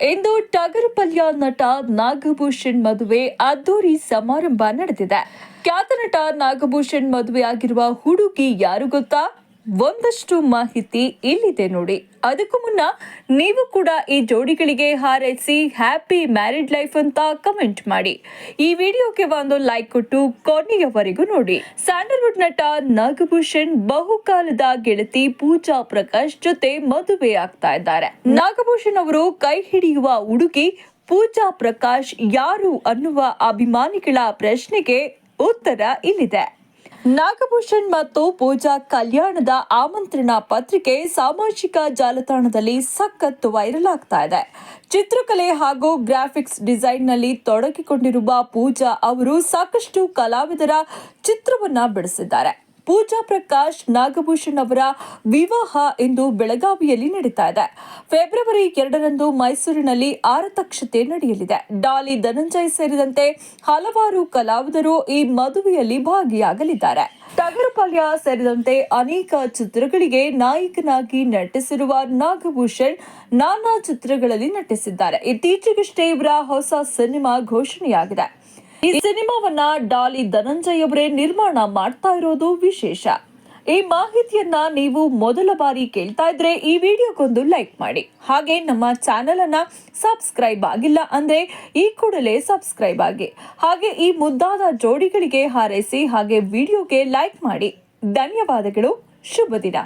ಇಂದು ಟಗರುಪಲ್ಯ ನಟ ನಾಗಭೂಷಣ್ ಮದುವೆ ಅದ್ದೂರಿ ಸಮಾರಂಭ ನಡೆದಿದೆ. ಖ್ಯಾತ ನಟ ನಾಗಭೂಷಣ್ ಮದುವೆಯಾಗಿರುವ ಹುಡುಗಿ ಯಾರು ಗೊತ್ತಾ? ಒಂದಷ್ಟು ಮಾಹಿತಿ ಇಲ್ಲಿದೆ ನೋಡಿ. ಅದಕ್ಕೂ ಮುನ್ನ ನೀವು ಕೂಡ ಈ ಜೋಡಿಗಳಿಗೆ ಹಾರೈಸಿ ಹ್ಯಾಪಿ ಮ್ಯಾರಿಡ್ ಲೈಫ್ ಅಂತ ಕಮೆಂಟ್ ಮಾಡಿ. ಈ ವಿಡಿಯೋಗೆ ಒಂದು ಲೈಕ್ ಕೊಟ್ಟು ಕೊನೆಯವರೆಗೂ ನೋಡಿ. ಸ್ಯಾಂಡಲ್ವುಡ್ ನಟ ನಾಗಭೂಷಣ್ ಬಹುಕಾಲದ ಗೆಳತಿ ಪೂಜಾ ಪ್ರಕಾಶ್ ಜೊತೆ ಮದುವೆ ಆಗ್ತಾ ಇದ್ದಾರೆ. ನಾಗಭೂಷಣ್ ಅವರು ಕೈ ಹಿಡಿಯುವ ಹುಡುಗಿ ಪೂಜಾ ಪ್ರಕಾಶ್ ಯಾರು ಅನ್ನುವ ಅಭಿಮಾನಿಗಳ ಪ್ರಶ್ನೆಗೆ ಉತ್ತರ ಇಲ್ಲಿದೆ. ನಾಗಭೂಷಣ್ ಮತ್ತು ಪೂಜಾ ಕಲ್ಯಾಣದ ಆಮಂತ್ರಣ ಪತ್ರಿಕೆ ಸಾಮಾಜಿಕ ಜಾಲತಾಣದಲ್ಲಿ ಸಖತ್ತು ವೈರಲ್ ಆಗ್ತಾ ಇದೆ. ಚಿತ್ರಕಲೆ ಹಾಗೂ ಗ್ರಾಫಿಕ್ಸ್ ಡಿಸೈನ್ನಲ್ಲಿ ತೊಡಗಿಕೊಂಡಿರುವ ಪೂಜಾ ಅವರು ಸಾಕಷ್ಟು ಕಲಾವಿದರ ಚಿತ್ರವನ್ನ ಬಿಡಿಸಿದ್ದಾರೆ. ಪೂಜಾ ಪ್ರಕಾಶ್ ನಾಗಭೂಷಣ್ ಅವರ ವಿವಾಹ ಇಂದು ಬೆಳಗಾವಿಯಲ್ಲಿ ನಡೀತಾ ಇದೆ. ಫೆಬ್ರವರಿ ಎರಡರಂದು ಮೈಸೂರಿನಲ್ಲಿ ಆರತಕ್ಷತೆ ನಡೆಯಲಿದೆ. ಡಾಲಿ ಧನಂಜಯ್ ಸೇರಿದಂತೆ ಹಲವಾರು ಕಲಾವಿದರು ಈ ಮದುವೆಯಲ್ಲಿ ಭಾಗಿಯಾಗಲಿದ್ದಾರೆ. ಟಗರುಪಾಳ್ಯ ಸೇರಿದಂತೆ ಅನೇಕ ಚಿತ್ರಗಳಿಗೆ ನಾಯಕನಾಗಿ ನಟಿಸಿರುವ ನಾಗಭೂಷಣ್ ನಾನಾ ಚಿತ್ರಗಳಲ್ಲಿ ನಟಿಸಿದ್ದಾರೆ. ಇತ್ತೀಚೆಗಷ್ಟೇ ಇವರ ಹೊಸ ಸಿನಿಮಾ ಘೋಷಣೆಯಾಗಿದೆ. ಈ ಸಿನಿಮಾವನ್ನ ಡಾಲಿ ಧನಂಜಯ್ ಅವರೇ ನಿರ್ಮಾಣ ಮಾಡ್ತಾ ಇರೋದು ವಿಶೇಷ. ಈ ಮಾಹಿತಿಯನ್ನ ನೀವು ಮೊದಲ ಬಾರಿ ಕೇಳ್ತಾ ಇದ್ರೆ ಈ ವಿಡಿಯೋಗೊಂದು ಲೈಕ್ ಮಾಡಿ. ಹಾಗೆ ನಮ್ಮ ಚಾನೆಲ್ ಅನ್ನ ಸಬ್ಸ್ಕ್ರೈಬ್ ಆಗಿಲ್ಲ ಅಂದ್ರೆ ಈ ಕೂಡಲೇ ಸಬ್ಸ್ಕ್ರೈಬ್ ಆಗಿ. ಹಾಗೆ ಈ ಮುದ್ದಾದ ಜೋಡಿಗಳಿಗೆ ಹಾರೈಸಿ ಹಾಗೆ ವಿಡಿಯೋಗೆ ಲೈಕ್ ಮಾಡಿ. ಧನ್ಯವಾದಗಳು. ಶುಭ ದಿನ.